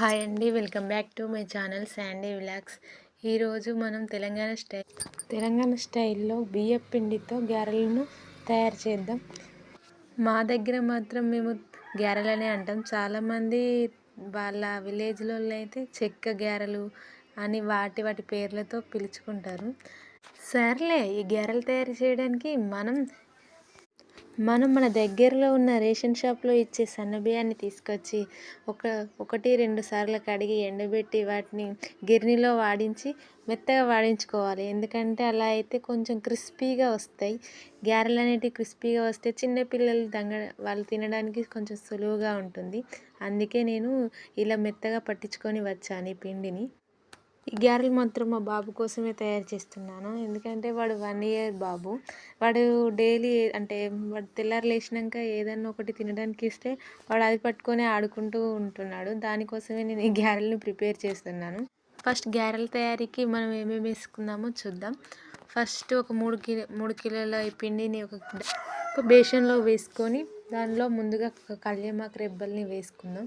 Hi అండి. Welcome back to my channel Sandy vlogs. ఈరోజు మనం తెలంగాణ స్టైల్ తెలంగాణ స్టైల్లో బియ్యం పిండితో గారెలను తయారు చేద్దాం. మా దగ్గర మాత్రం మేము గారెలనే అంటాం. చాలామంది వాళ్ళ విలేజ్లో అయితే చెక్క గారెలు అని వాటి వాటి పేర్లతో పిలుచుకుంటారు. సర్లే ఈ గ్యారెలు తయారు చేయడానికి మనం మనం మన దగ్గరలో ఉన్న రేషన్ షాప్లో ఇచ్చే సన్నబియ్యాన్ని తీసుకొచ్చి ఒక ఒకటి రెండు సార్లు కడిగి ఎండబెట్టి వాటిని గిర్నీలో వాడించి మెత్తగా వాడించుకోవాలి. ఎందుకంటే అలా అయితే కొంచెం క్రిస్పీగా వస్తాయి. గారెలు అనేటివి క్రిస్పీగా వస్తే చిన్నపిల్లలు దంగ వాళ్ళు తినడానికి కొంచెం సులువుగా ఉంటుంది. అందుకే నేను ఇలా మెత్తగా పట్టించుకొని వచ్చాను ఈ పిండిని. ఈ గారెలు మాత్రం మా బాబు కోసమే తయారు చేస్తున్నాను. ఎందుకంటే వాడు వన్ ఇయర్ బాబు. వాడు డైలీ అంటే వాడు తెల్లారు లేచినాక ఏదన్నా ఒకటి తినడానికి ఇస్తే వాడు అది పట్టుకొని ఆడుకుంటూ ఉంటున్నాడు. దానికోసమే నేను ఈ గారెలను ప్రిపేర్ చేస్తున్నాను. ఫస్ట్ గారెల తయారీకి మనం ఏమేమి వేసుకుందామో చూద్దాం. ఫస్ట్ ఒక మూడు కిలో మూడు కిలోల ఈ పిండిని ఒక ఒక బేషన్లో వేసుకొని దానిలో ముందుగా కళ్యామాకు రెబ్బల్ని వేసుకుందాం.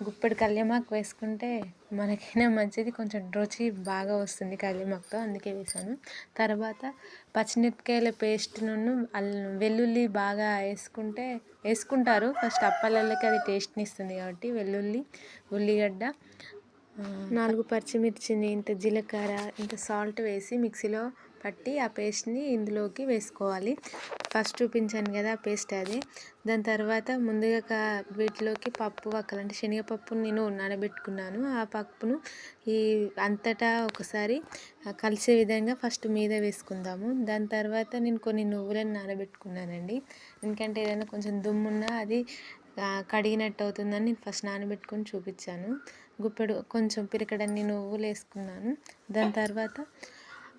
గుప్పెడు కళ్యామాకు వేసుకుంటే మనకైనా మంచిది. కొంచెం రుచి బాగా వస్తుంది కళ్యామాకుతో అందుకే వేసాను. తర్వాత పచ్చిమిరపకాయల పేస్ట్ను అల్లం వెల్లుల్లి బాగా వేసుకుంటే వేసుకుంటారు. ఫస్ట్ అప్పలకి అది టేస్ట్ని ఇస్తుంది కాబట్టి వెల్లుల్లి ఉల్లిగడ్డ నాలుగు పచ్చిమిర్చిని ఇంత జీలకర్ర ఇంత సాల్ట్ వేసి మిక్సీలో పట్టి ఆ పేస్ట్ని ఇందులోకి వేసుకోవాలి. ఫస్ట్ చూపించాను కదా ఆ పేస్ట్ అది. దాని తర్వాత ముందుగా వీటిలోకి పప్పు వక్కలు అంటే శనగపప్పును నేను నానబెట్టుకున్నాను. ఆ పప్పును ఈ అంతటా ఒకసారి కలిసే విధంగా ఫస్ట్ మీద వేసుకుందాము. దాని తర్వాత నేను కొన్ని నువ్వులను నానబెట్టుకున్నానండి. ఎందుకంటే ఏదైనా కొంచెం దుమ్మున్నా అది కడిగినట్టు అవుతుందని నేను ఫస్ట్ నానబెట్టుకొని చూపించాను. గుప్పెడు కొంచెం పిరికడన్ని నువ్వులు వేసుకున్నాను. దాని తర్వాత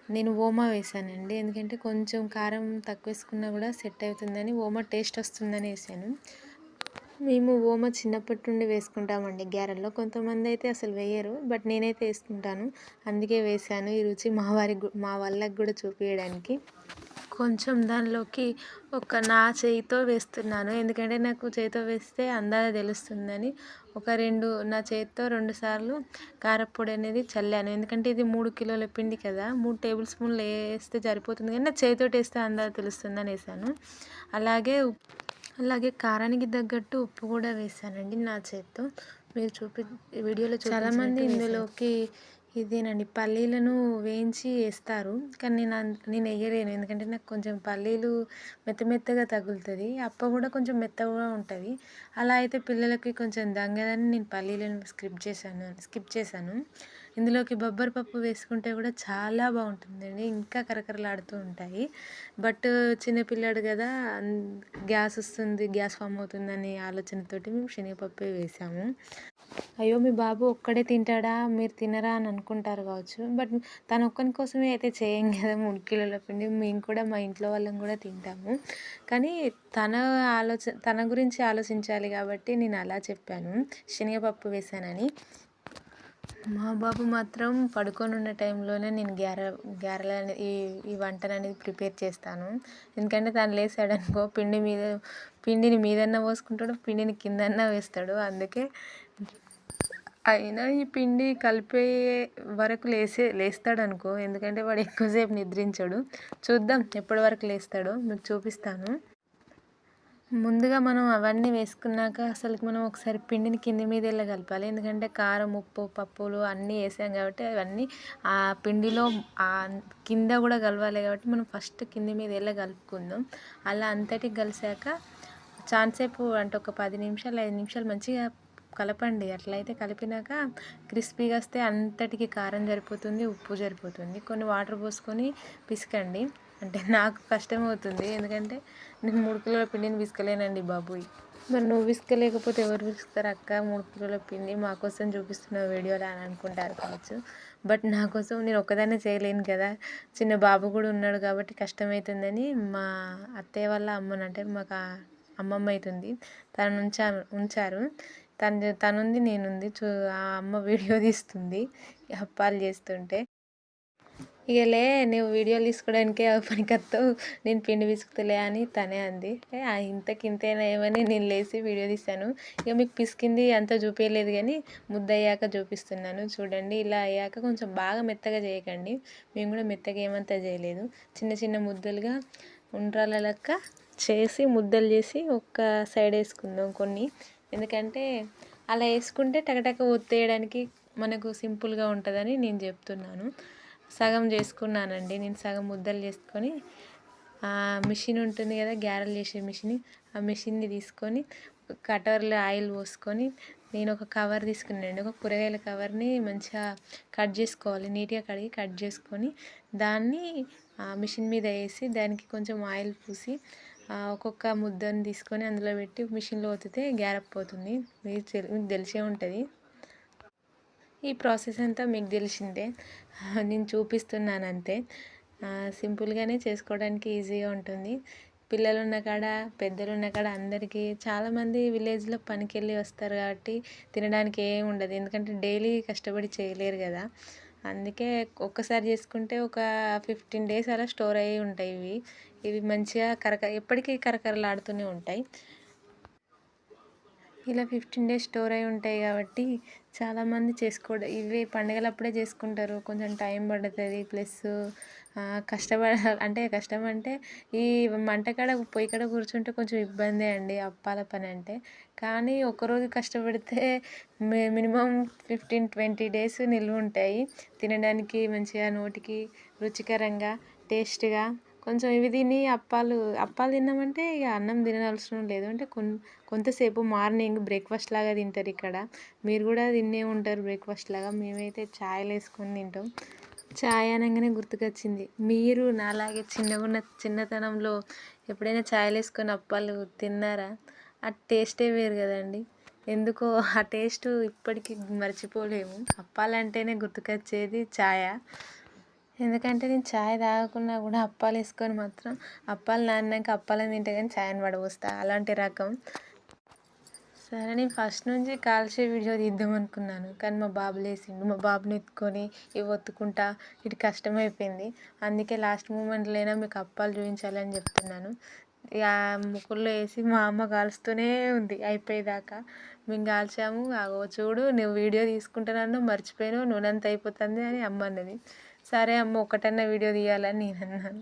నేను ఓమా వేసానండి. ఎందుకంటే కొంచెం కారం తక్కువ వేసుకున్నా కూడా సెట్ అవుతుందని ఓమా టేస్ట్ వస్తుందని వేసాను. మేము ఓమ చిన్నప్పటి నుండి వేసుకుంటామండి గ్యారెల్లో. కొంతమంది అయితే అసలు వేయరు బట్ నేనైతే వేసుకుంటాను. అందుకే వేసాను. ఈ రుచి మా వారి మా వాళ్ళకి కూడా చూపించడానికి కొంచెం దానిలోకి ఒక నా చేయితో వేస్తున్నాను. ఎందుకంటే నాకు చేతితో వేస్తే అందాజ తెలుస్తుందని. ఒక రెండు నా చేతితో రెండు సార్లు కారపొడి అనేది చల్లాను. ఎందుకంటే ఇది మూడు కిలోల పిండి కదా. మూడు టేబుల్ స్పూన్లు వేస్తే సరిపోతుంది కానీ నా చేతితో వేస్తే అందాజ తెలుస్తుందని వేసాను అలాగే అలాగే కారానికి తగ్గట్టు ఉప్పు కూడా వేసానండి నా చేతితో. మీరు చూపి వీడియోలో చాలామంది ఇందులోకి ఇదేనండి. పల్లీలను వేయించి వేస్తారు. కానీ నేను నేను వేయలేను. ఎందుకంటే నాకు కొంచెం పల్లీలు మెత్త మెత్తగా తగులుతుంది. అప్ప కూడా కొంచెం మెత్తగా ఉంటుంది. అలా అయితే పిల్లలకి కొంచెం దంగదని నేను పల్లీలను స్కిప్ చేశాను స్కిప్ చేశాను. ఇందులోకి బొబ్బరి పప్పు వేసుకుంటే కూడా చాలా బాగుంటుందండి. ఇంకా కరకరలాడుతూ ఉంటాయి. బట్ చిన్నపిల్లాడు కదా గ్యాస్ వస్తుంది గ్యాస్ ఫామ్ అవుతుందని ఆలోచనతోటి మేము శనగపప్పే వేసాము. అయ్యో మీ బాబు ఒక్కడే తింటాడా? మీరు తినరా అని అనుకుంటారు కావచ్చు. బట్ తన ఒక్కని కోసమే అయితే చేయం కదా మూడు కిలోల పిండి. మేము కూడా మా ఇంట్లో వాళ్ళం కూడా తింటాము. కానీ తన ఆలోచన తన గురించి ఆలోచించాలి కాబట్టి నేను అలా చెప్పాను. శనగపప్పు వేసానని. మా బాబు మాత్రం పడుకొని ఉన్న టైంలోనే నేను గ్యార గ్యారెలు ఈ ఈ వంటను అనేది ప్రిపేర్ చేస్తాను. ఎందుకంటే తను లేసాడనుకో పిండి మీద పిండిని మీదన్నా పోసుకుంటాడు పిండిని కిందన్నా వేస్తాడు. అందుకే అయినా ఈ పిండి కలిపే వరకు లేసే లేస్తాడు అనుకో ఎందుకంటే వాడు ఎక్కువసేపు నిద్రించడు. చూద్దాం ఎప్పటి వరకు లేస్తాడో మీకు చూపిస్తాను. ముందుగా మనం అవన్నీ వేసుకున్నాక అసలు మనం ఒకసారి పిండిని కింది మీద వెళ్ళి కలపాలి ఎందుకంటే కారం ఉప్పు పప్పులు అన్నీ వేసాం కాబట్టి అవన్నీ ఆ పిండిలో ఆ కింద కూడా కలవాలి కాబట్టి మనం ఫస్ట్ కింది మీద వెళ్ళి కలుపుకుందాం అలా అంతటి కలిసాక చాలాసేపు అంటే ఒక పది నిమిషాలు ఐదు నిమిషాలు మంచిగా కలపండి. అట్లయితే కలిపినాక క్రిస్పీగా వస్తే అంతటికి కారం సరిపోతుంది ఉప్పు సరిపోతుంది. కొన్ని వాటర్ పోసుకొని పిసకండి. అంటే నాకు కష్టం అవుతుంది. ఎందుకంటే నేను మూడు కిలోల పిండిని పిసకలేనండి బాబుయ్. మరి నువ్వు విసుకలేకపోతే ఎవరు విసుకుతారు అక్క? మూడు కిలోల పిండి మా కోసం చూపిస్తున్న వీడియోలో అని అనుకుంటారు కావచ్చు. బట్ నా కోసం నేను ఒక్కదాన్నే చేయలేను కదా. చిన్న బాబు కూడా ఉన్నాడు కాబట్టి కష్టమవుతుందని మా అత్తయ్య వాళ్ళ అమ్మను అంటే మాకు అమ్మమ్మ అవుతుంది. తను ఉంచా ఉంచారు. తను తనుంది నేనుంది చూ ఆ అమ్మ వీడియో తీస్తుంది. అప్పాలు చేస్తుంటే. ఇక లే నువ్వు వీడియోలు తీసుకోవడానికే పనికొస్తావు నేను పిండి పిసుకుతలే అని తనే అంది. ఏ, ఆ ఏమని నేను లేచి వీడియో తీశాను. ఇక మీకు పిసికింది అంత చూపించలేదు కానీ ముద్ద అయ్యాక చూపిస్తున్నాను. చూడండి ఇలా అయ్యాక కొంచెం బాగా మెత్తగా చేయకండి. మేము కూడా మెత్తగా ఏమంతా చేయలేదు. చిన్న చిన్న ముద్దలుగా ఉండ్రాల లెక్క చేసి ముద్దలు చేసి ఒక్క సైడ్ వేసుకుందాం కొన్ని. ఎందుకంటే అలా వేసుకుంటే టకటక ఒత్తేయడానికి మనకు సింపుల్గా ఉంటుందని నేను చెప్తున్నాను. సగం చేసుకున్నానండి. నేను సగం ముద్దలు చేసుకొని మిషన్ ఉంటుంది కదా గ్యారెలు చేసే మిషన్. ఆ మిషన్ని తీసుకొని కటర్లో ఆయిల్ పోసుకొని నేను ఒక కవర్ తీసుకున్నాను ఒక కూరగాయల కవర్ని మంచిగా కట్ చేసుకోవాలి. నీట్గా కడిగి కట్ చేసుకొని దాన్ని ఆ మిషన్ మీద వేసి దానికి కొంచెం ఆయిల్ పూసి ఒక్కొక్క ముద్దను తీసుకొని అందులో పెట్టి మిషన్లో ఒత్తితే గ్యారప్ పోతుంది. మీకు తెలిసే ఉంటుంది. ఈ ప్రాసెస్ అంతా మీకు తెలిసిందే. నేను చూపిస్తున్నాను అంతే సింపుల్గానే చేసుకోవడానికి ఈజీగా ఉంటుంది. పిల్లలు ఉన్న కాడ పెద్దలు ఉన్న కాడ అందరికీ చాలామంది విలేజ్లో పనికి వెళ్ళి వస్తారు కాబట్టి తినడానికి ఏం ఉండదు. ఎందుకంటే డైలీ కష్టపడి చేయలేరు కదా. అందుకే ఒక్కసారి చేసుకుంటే ఒక ఫిఫ్టీన్ డేస్ అలా స్టోర్ అయ్యి ఉంటాయి ఇవి. ఇవి మంచిగా కరక ఎప్పటికీ కరకరలాడుతూనే ఉంటాయి. ఇలా ఫిఫ్టీన్ డేస్ స్టోర్ అయి ఉంటాయి కాబట్టి చాలామంది చేసుకోవడం ఇవి పండుగలప్పుడే చేసుకుంటారు. కొంచెం టైం పడుతుంది. ప్లస్ కష్టపడ అంటే కష్టం అంటే ఈ మంటకాడ పొయ్యి కాడ కూర్చుంటే కొంచెం ఇబ్బందే అండి అప్పాల పని అంటే. కానీ ఒకరోజు కష్టపడితే మి మినిమం ఫిఫ్టీన్ ట్వంటీ డేస్ నిల్వ ఉంటాయి. తినడానికి మంచిగా నోటికి రుచికరంగా టేస్ట్గా కొంచెం ఇవి తిని అప్పాలు అప్పాలు తిన్నామంటే ఇక అన్నం తినవలసిన లేదు. అంటే కొన్ కొంతసేపు మార్నింగ్ బ్రేక్ఫాస్ట్ లాగా తింటారు ఇక్కడ. మీరు కూడా తినే ఉంటారు బ్రేక్ఫాస్ట్ లాగా. మేమైతే ఛాయలు వేసుకొని తింటాం. ఛాయ్ అనగానే గుర్తుకొచ్చింది. మీరు నాలాగే చిన్నగా ఉన్న చిన్నతనంలో ఎప్పుడైనా ఛాయలు వేసుకొని అప్పాలు తిన్నారా? ఆ టేస్టే వేరు కదండి. ఎందుకో ఆ టేస్ట్ ఇప్పటికీ మర్చిపోలేము. అప్పాలంటేనే గుర్తుకొచ్చేది ఛాయ. ఎందుకంటే నేను చాయ్ తాగకున్నా కూడా అప్పాలు వేసుకొని మాత్రం అప్పాలు నాన్నాక అప్పాలని తింటే కానీ ఛాయని పడబోస్తా అలాంటి రకం. సరే నేను ఫస్ట్ నుంచి కాల్చే వీడియో తీద్దాం అనుకున్నాను. కానీ మా బాబు లేచిండు మా బాబుని ఎత్తుకొని ఇవి ఒత్తుకుంటా ఇటు కష్టమైపోయింది. అందుకే లాస్ట్ మూమెంట్లైనా మీకు అప్పాలు చూపించాలని చెప్తున్నాను. ఇక ముక్కుల్లో వేసి మా అమ్మ కాలుస్తూనే ఉంది. అయిపోయేదాకా మేము కాల్చాము. ఆగో చూడు నువ్వు వీడియో తీసుకుంటున్నాను మర్చిపోయాను నూనెంత అయిపోతుంది అని అమ్మ అన్నది. సరే అమ్మ ఒకటన్నా వీడియో తీయాలని నేను అన్నాను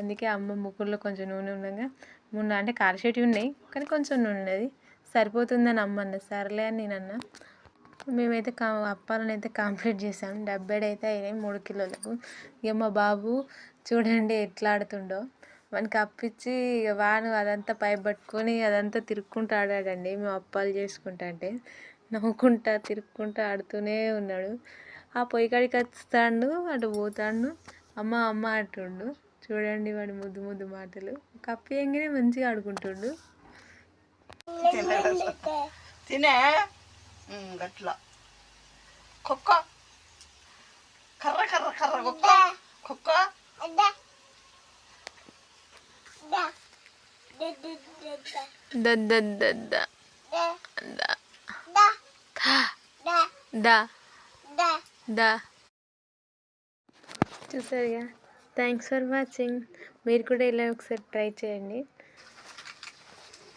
అందుకే అమ్మ ముక్కుల్లో కొంచెం నూనె ఉండగా మొన్న అంటే కాల్చేటివి ఉన్నాయి కానీ కొంచెం నూనె ఉన్నది. సరిపోతుందని అమ్మ అన్న సరేలే అని నేను అన్నా మేమైతే కా అప్పాలను అయితే కంప్లీట్ చేసాం. డెబ్బై అయితే అయినాయి మూడు కిలోలకు. ఇక మా బాబు చూడండి ఎట్లా ఆడుతుండో. మనకి అప్పిచ్చి ఇక వాను అదంతా పై పట్టుకొని అదంతా తిరుక్కుంటూ ఆడాడండి. మేము అప్పాలు చేసుకుంటా అంటే నవ్వుకుంటా తిరుక్కుంటా ఆడుతూనే ఉన్నాడు. ఆ పొయ్యి కాడికి వస్తాడు అటు పోతాడు. అమ్మ అమ్మ అంటుండు. చూడండి వాడి ముద్దు ముద్దు మాటలు. కప్పి ఎంగినే మంచిగా ఆడుకుంటుండు. తినే? గట్ల. కుక్క. కర్ర కర్ర కర్ర కుక్క. కుక్క. దద్ద దా. దా. చూసారుగా? థ్యాంక్స్ ఫర్ వాచింగ్ మీరు కూడా ఇలా ఒకసారి ట్రై చేయండి.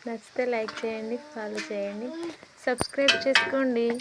నచ్చితే లైక్ చేయండి ఫాలో చేయండి. సబ్స్క్రైబ్ చేసుకోండి.